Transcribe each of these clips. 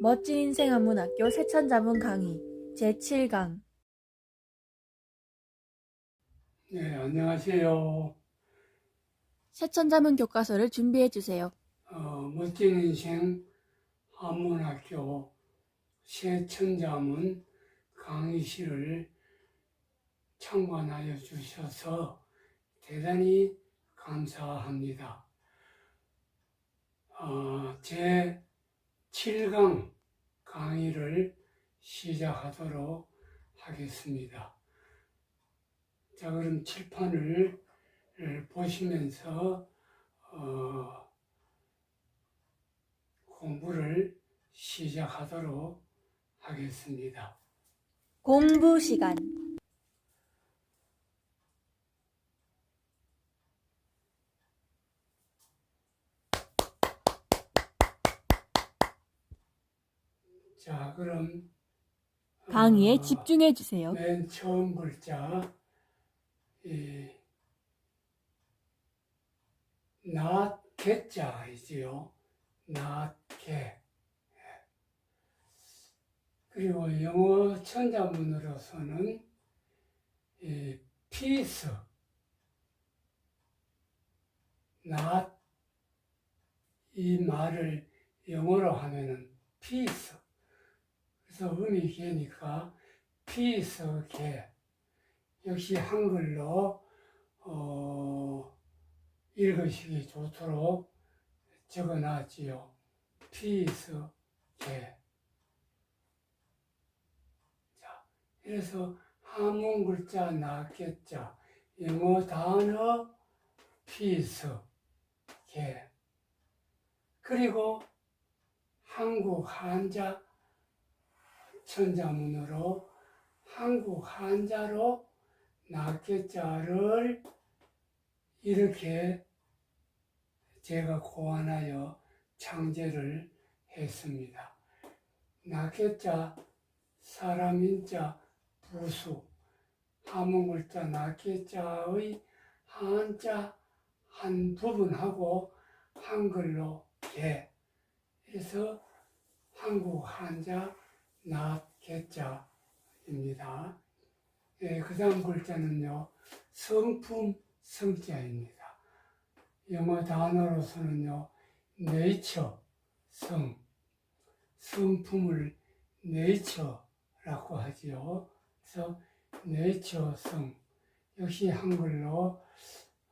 멋진 인생 한문학교 세천자문 강의 제7강 네, 안녕하세요. 세천자문 교과서를 준비해 주세요. 어, 멋진 인생 한문학교 세천자문 강의실을 참관하여 주셔서 대단히 감사합니다. 어, 제 7강 강의를 시작하도록 하겠습니다. 자, 그럼 칠판을 보시면서 어, 공부를 시작하도록 하겠습니다. 공부 시간 자, 그럼 강의에 어, 집중해 주세요. 맨 처음 글자 이 낫개자이지요. 낫개. 그리고 영어 천자문으로서는 이 피스, 낫, 이 말을 영어로 하면은 피 음이 개니까 피스 개. 역시 한글로 어, 읽으시기 좋도록 적어놨지요. 피스 개. 자, 그래서 한문 글자 낫겠자 영어 단어 피스 개. 그리고 한국 한자 천자문으로 한국 한자로 낫게자를 이렇게 제가 고안하여 창제를 했습니다. 낫게자 사람인자 부수 한문글자 낫게자의 한자 한 부분하고 한글로 개 그래서 한국 한자 낫게자입니다. 예, 그 다음 글자는요, 성품 성자입니다. 영어 단어로서는요, 네이처, 성, 성품을 네이처라고 하지요. 그래서 네이처 성, 역시 한글로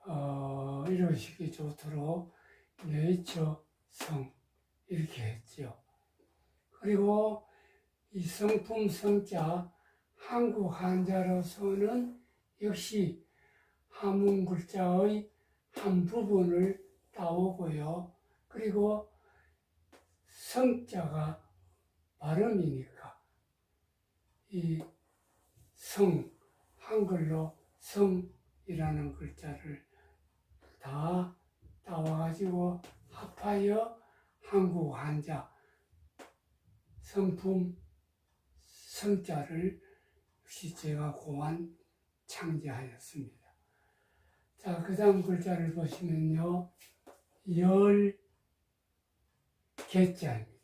어, 이루시기 좋도록 네이처 성 이렇게 했지요. 그리고 이 성품 성자 한국 한자로서는 역시 한문 글자의 한 부분을 따오고요. 그리고 성자가 발음이니까 이 성, 한글로 성이라는 글자를 다 따와가지고 합하여 한국 한자 성품 성자를 역시 제가 고안 창제하였습니다. 자, 그 다음 글자를 보시면요. 열 개자입니다.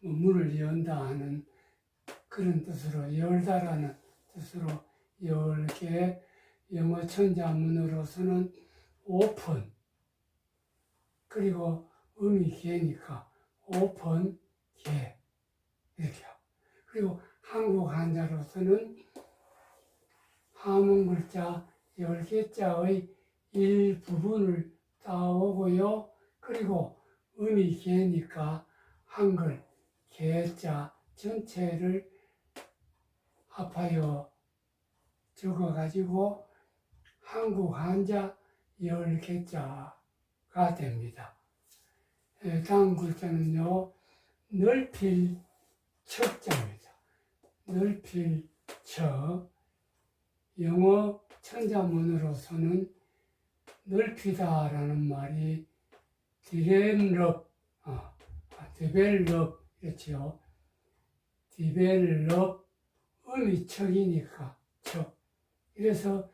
뭐 문을 연다 하는 그런 뜻으로 열다라는 뜻으로 열 개, 영어 천자문으로서는 오픈, 그리고 음이 개니까 오픈, 개, 이렇게 하고. 그리고 한국 한자로서는 한문 글자 10개자의 일부분을 따오고요. 그리고 음이 개니까 한글 개자 전체를 합하여 적어가지고 한국 한자 10개자가 됩니다. 예, 다음 글자는요, 넓힐 척자입니다. 넓힐 척. 영어 천자문으로서는 넓히다라는 말이 디벨롭, 아, 디벨롭, 이렇지요. 디벨롭, 음이 척이니까 척. 그래서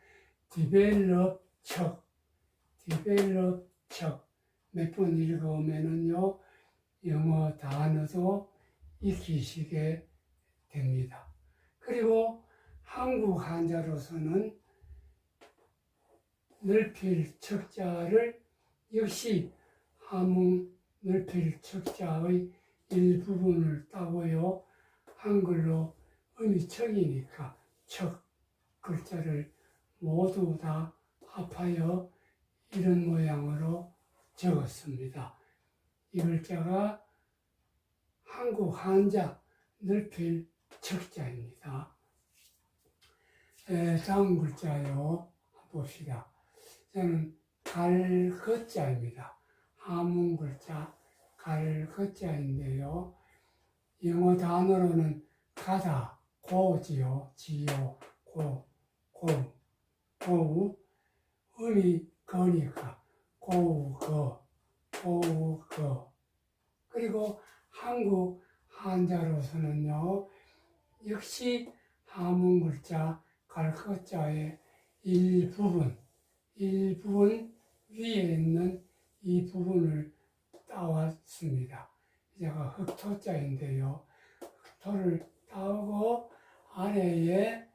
디벨롭 척, 디벨롭 척. 몇 번 읽어오면은요, 영어 단어도 익히시게 됩니다. 그리고 한국 한자로서는 늘필 척자를 역시 함흥 늘필 척자의 일부분을 따고요. 한글로 음이 척이니까 척 글자를 모두 다 합하여 이런 모양으로 적었습니다. 이 글자가 한국 한자 늘필 척자입니다. 에, 다음 글자요. 봅시다. 저는 갈것자입니다. 한문 글자 갈것자인데요. 영어 단어로는 가다, 고지요, 지요, 고, 고, 고우, 음이 거니까 고우, 거, 고우, 거. 그리고 한국 한자로서는요, 역시 한문 글자 갈것자의 일부분, 일부분 위에 있는 이 부분을 따왔습니다. 제가 흑토자인데요. 흑토를 따고 아래에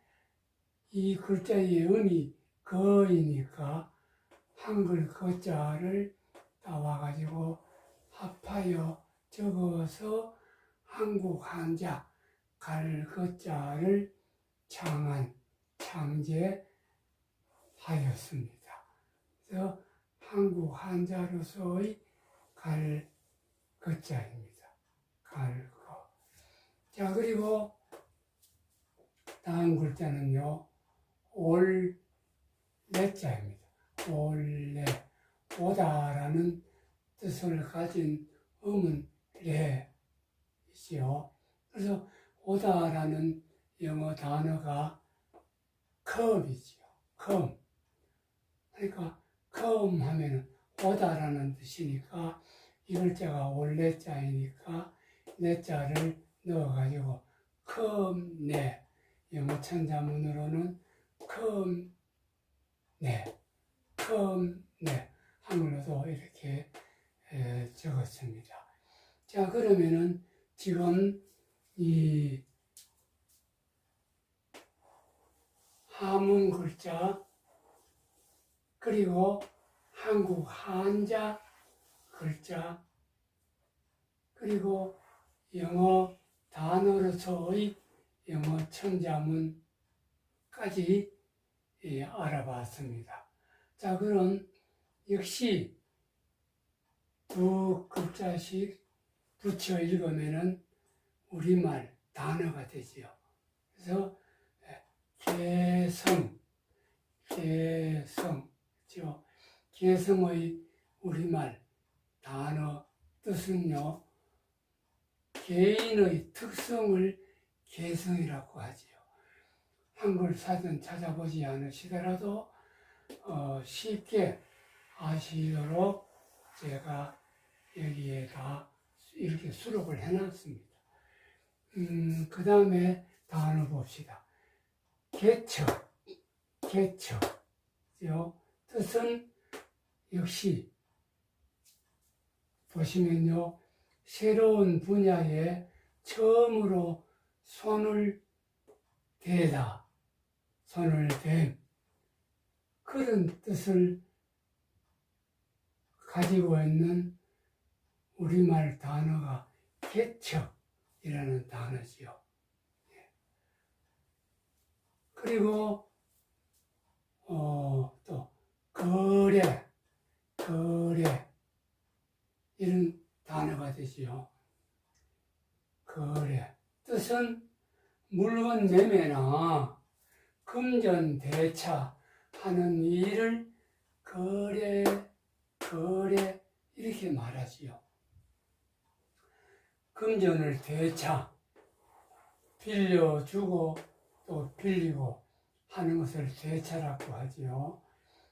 이 글자의 음이 거이니까 한글 거자를 따와가지고 합하여 적어서 한국 한자 갈거자를 창한 창제하였습니다. 그래서 한국 한자로서의 갈거자입니다. 갈거. 자 그리고 다음 글자는요 올레자입니다. 올레 오다라는 뜻을 가진 음은 레이지요. 그래서 오다라는 영어 단어가 come이지요. come. 그러니까 come 하면은 오다라는 뜻이니까 이 글자가 올레자이니까 내 자를 넣어가지고 come 내 영어 천자문으로는 come 내 come 내 한글로도 이렇게 에, 적었습니다. 자 그러면은 지금 이 한문 글자 그리고 한국 한자 글자 그리고 영어 단어로서의 영어 천자문까지 예, 알아봤습니다. 자 그럼 역시 두 글자씩 붙여 읽으면은 우리말 단어가 되지요. 그래서 예, 개성, 개성, 죠 개성의 우리말 단어 뜻은요, 개인의 특성을 개성이라고 하지요. 한글 사전 찾아보지 않으시더라도 어, 쉽게 아시도록 제가 여기에다 이렇게 수록을 해놨습니다. 음, 그 다음에 단어 봅시다. 개척, 개척. 요 뜻은 역시 보시면요. 새로운 분야에 처음으로 손을 대다, 손을 댄 그런 뜻을 가지고 있는 우리말 단어가 개척 이라는 단어지요. 예. 그리고 어, 또 거래, 거래 이런 단어가 되지요. 거래 뜻은 물건 매매나 금전 대차 하는 일을 거래, 거래 이렇게 말하지요. 금전을 대차 빌려주고 또 빌리고 하는 것을 대차라고 하지요.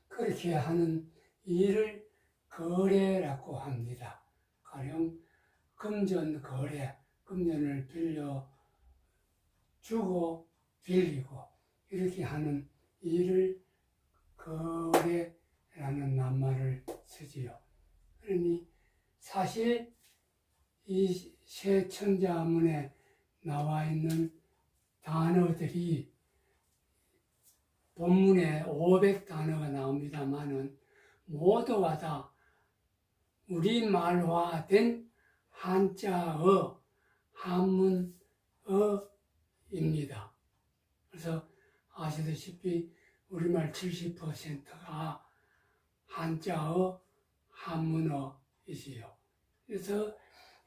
그렇게 하는 일을 거래라고 합니다. 가령 금전 거래, 금전을 빌려 주고 빌리고 이렇게 하는 일을 거래라는 낱말을 쓰지요. 그러니 사실 이 새 천자문에 나와 있는 단어들이 본문에 500단어가 나옵니다만은 모두가 다 우리말화된 한자어, 한문어입니다. 그래서 아시다시피 우리말 70%가 한자어, 한문어이지요. 그래서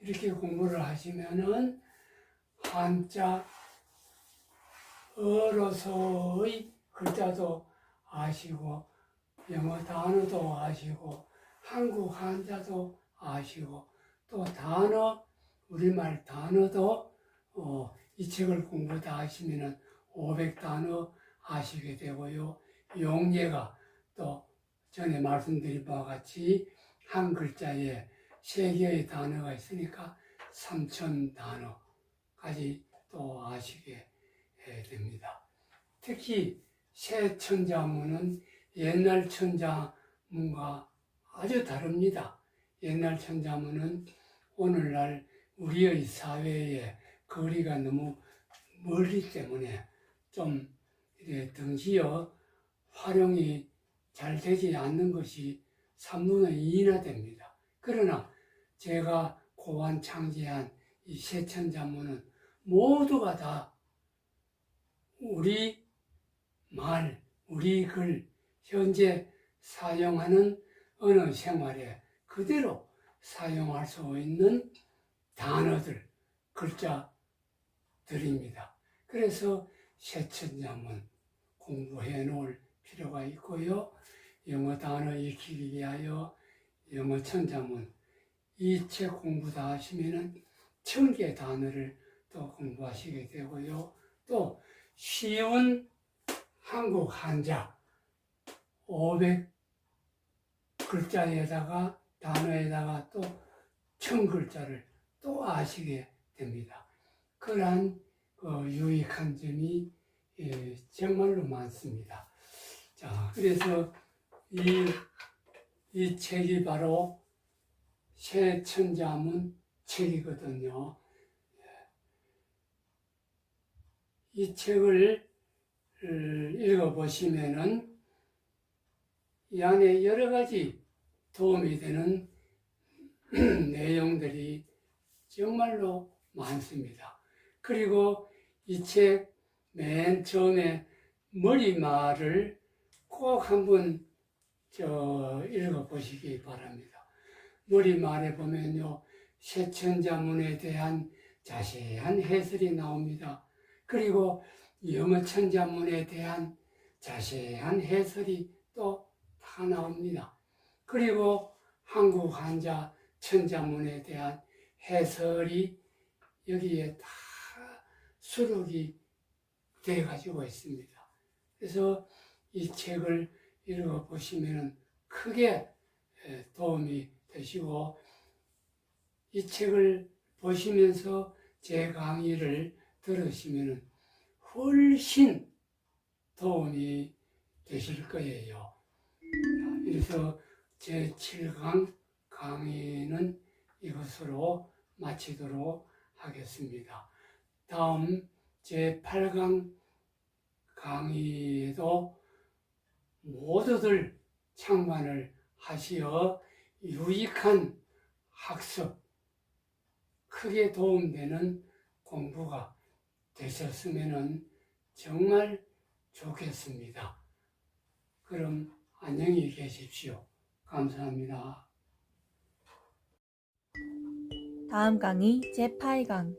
이렇게 공부를 하시면은 한자 어로서의 글자도 아시고 영어 단어도 아시고 한국 한자도 아시고 또 단어 우리말 단어도 어, 이 책을 공부 다 하시면은 500단어 아시게 되고요. 용례가 또 전에 말씀드린 바와 같이 한 글자에 세 개의 단어가 있으니까 3천 단어까지 또 아시게 예, 됩니다. 특히 새 천자문은 옛날 천자문과 아주 다릅니다. 옛날 천자문은 오늘날 우리의 사회에 거리가 너무 멀기 때문에 좀 등지어 활용이 잘 되지 않는 것이 3분의 2나 됩니다. 그러나 제가 고안 창제한 이 세천자문은 모두가 다 우리 말, 우리 글, 현재 사용하는 언어 생활에 그대로 사용할 수 있는 단어들, 글자들입니다. 그래서 세천자문 공부해 놓을 필요가 있고요. 영어 단어 익히기 위하여 영어 천자문 이 책 공부 다 하시면은 천 개 단어를 또 공부하시게 되고요. 또 쉬운 한국 한자 500 글자에다가 단어에다가 또 천 글자를 또 아시게 됩니다. 그러한 어, 유익한 점이 예, 정말로 많습니다. 자, 그래서 이, 이 책이 바로 새 천자문 책이거든요. 이 책을 어, 읽어보시면은 이 안에 여러 가지 도움이 되는 내용들이 정말로 많습니다. 그리고 이 책 맨 처음에 머리말을 꼭 한번 저 읽어보시기 바랍니다. 머리말에 보면요, 세천자문에 대한 자세한 해설이 나옵니다. 그리고 영어천자문에 대한 자세한 해설이 또 다 나옵니다. 그리고 한국 한자 천자문에 대한 해설이 여기에 다 수록이 되어 가지고 있습니다. 그래서 이 책을 읽어 보시면 크게 에, 도움이 되시고 이 책을 보시면서 제 강의를 들으시면 훨씬 도움이 되실 거예요. 그래서 제 7강 강의는 이것으로 마치도록 하겠습니다. 다음 제 8강 강의에도 모두들 참관을 하시어 유익한 학습, 크게 도움되는 공부가 되셨으면 정말 좋겠습니다. 그럼 안녕히 계십시오. 감사합니다. 다음 강의 제8강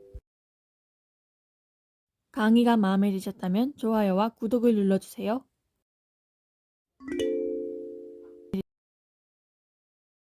강의가 마음에 드셨다면 좋아요와 구독을 눌러주세요.